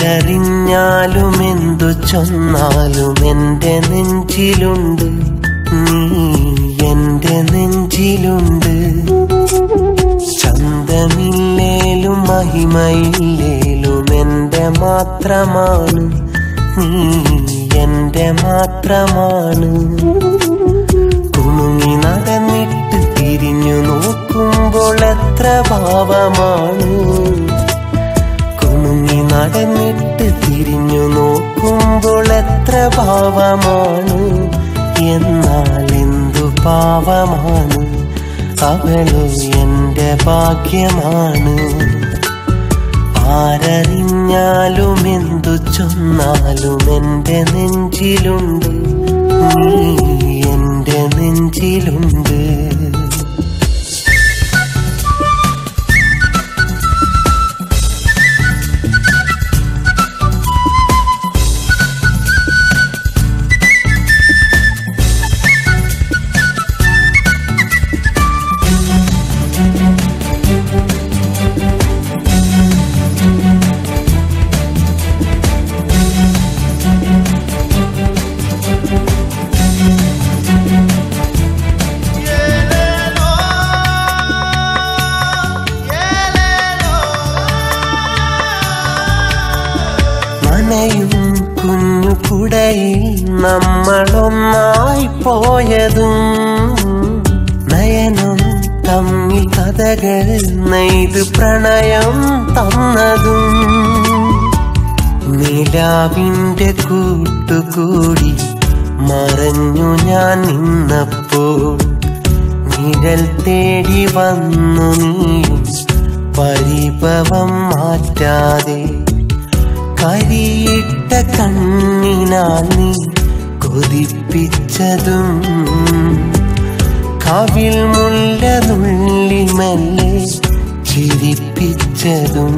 ആരറിഞ്ഞാലും എന്തു ചൊന്നാലും എന്റെ നെഞ്ചിലുണ്ട്. നീ എന്റെ നെഞ്ചിലുണ്ട്. ചന്തമില്ലേലും മഹിമയില്ലേലും എന്റെ മാത്രമാണ്. നീ എന്റെ മാത്രമാണ്. കുണുങ്ങി നടന്നിട്ട് തിരിഞ്ഞു നോക്കുമ്പോൾ എത്ര ഭാവമാണ്. നടന്നിട്ട് തിരിഞ്ഞു നോക്കുമ്പോൾ എത്ര പാവമാണ് എന്നാൽ എന്തു പാവമാണ്. അവളു എന്റെ ഭാഗ്യമാണ്. ആരറിഞ്ഞാലും എന്തു ചൊന്നാലും എന്റെ നെഞ്ചിലുണ്ട്. നീ എന്റെ നെഞ്ചിലുണ്ട്. നനയും കുഞ്ഞു കുടയിൽ നമ്മളൊന്നായി പോയതും നയനം തമ്മിൽ കഥകൾ നെയ്ത് പ്രണയം തന്നതും നിലാവിന്റെ കൂട്ടുകൂടി മറഞ്ഞു ഞാൻ നിന്നപ്പോൾ നിഴൽ തേടി വന്നു നീ പരിഭവം മാറ്റാതെ കരിയിട്ട കണ്ണിനാൽ നീ കൊതിപ്പിച്ചതും കവിൽ മുല്ല നുള്ളി മെല്ലെ ചിരിപ്പിച്ചതും.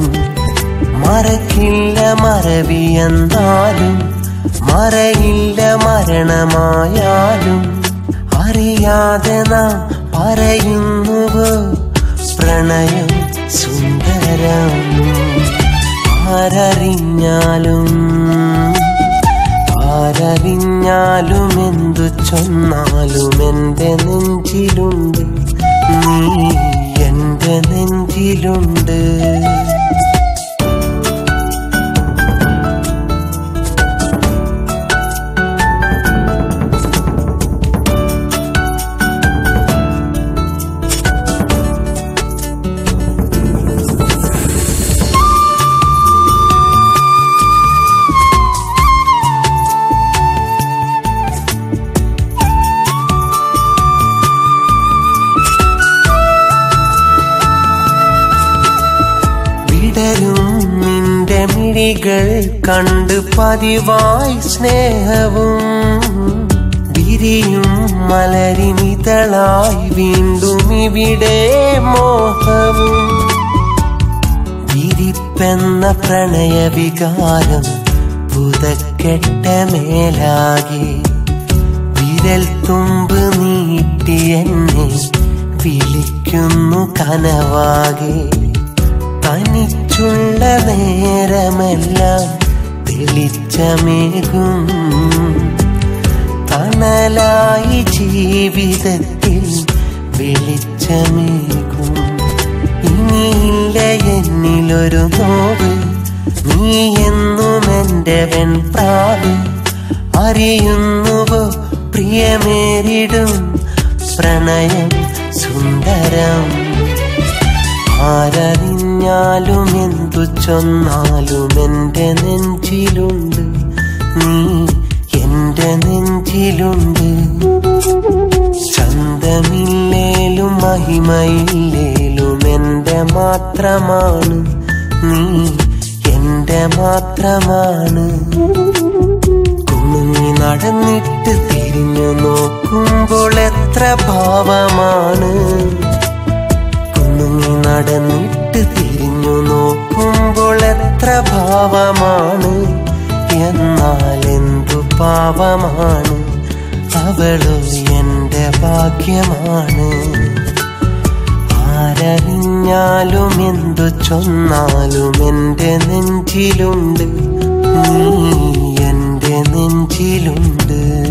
മറക്കില്ല മറവിയെന്നാലും മറയില്ല മരണമായാലും അറിയാതെ നാം പറയുന്നുവോ പ്രണയം സുന്ദരം. ആരറിഞ്ഞാലും ആരറിഞ്ഞാലും എന്തു ചൊന്നാലും എന്റെ നെഞ്ചിലുണ്ട് നീ എന്റെ നെഞ്ചിലുണ്ട്. വിടരും നിന്റെ മിഴികൾ കണ്ട് പതിവായി സ്നേഹവും. വിരിയും മലരിമിതളായി വീണ്ടും ഇവിടെ മോഹവും. വിരിപ്പെന്ന പ്രണയവികാരം പുതക്കെട്ട മേലാകെ. വിരൽ തുമ്പ് നീട്ടി എന്നെ വിളിക്കുന്നു കനവാകെ. തനിച്ചുള്ള നേരമെല്ലാം തെളിച്ചമേകും. തണലായി ജീവിതത്തിൽ വെളിച്ചമേകും. ഇനിയില്ല എന്നിലൊരു നോവ് നീ എന്നും എന്റെ വെൺപ്രാവ്. അറിയുന്നുവോ പ്രിയമേറിടും പ്രണയം സുന്ദരം. ആരറിഞ്ഞാലും എന്തു ചൊന്നാലും എന്റെ നെഞ്ചിലുണ്ട്. നീ എന്റെ നെഞ്ചിലുണ്ട്. ചന്തമില്ലേലും മഹിമയില്ലേലും എന്റെ മാത്രമാണ്. നീ എന്റെ മാത്രമാണ്. കുണുങ്ങി നടന്നിട്ട് തിരിഞ്ഞു നോക്കുമ്പോൾ എത്ര ഭാവമാണ്. കുണുങ്ങി നടന്നിട്ട് തിരിഞ്ഞു ആരറിഞ്ഞാലും എന്തു ചൊന്നാലും എന്റെ നെഞ്ചിലുണ്ട്. നീ എന്റെ നെഞ്ചിലുണ്ട്.